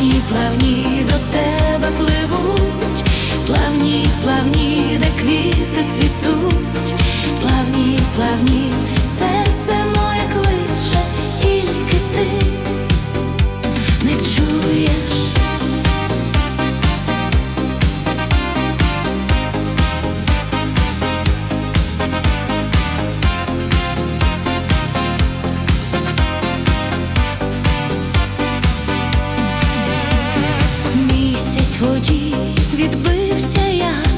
плавні, плавні до тебе пливуть, плавні, плавні, де квіти цвітуть, плавні, плавні. воді відбився я.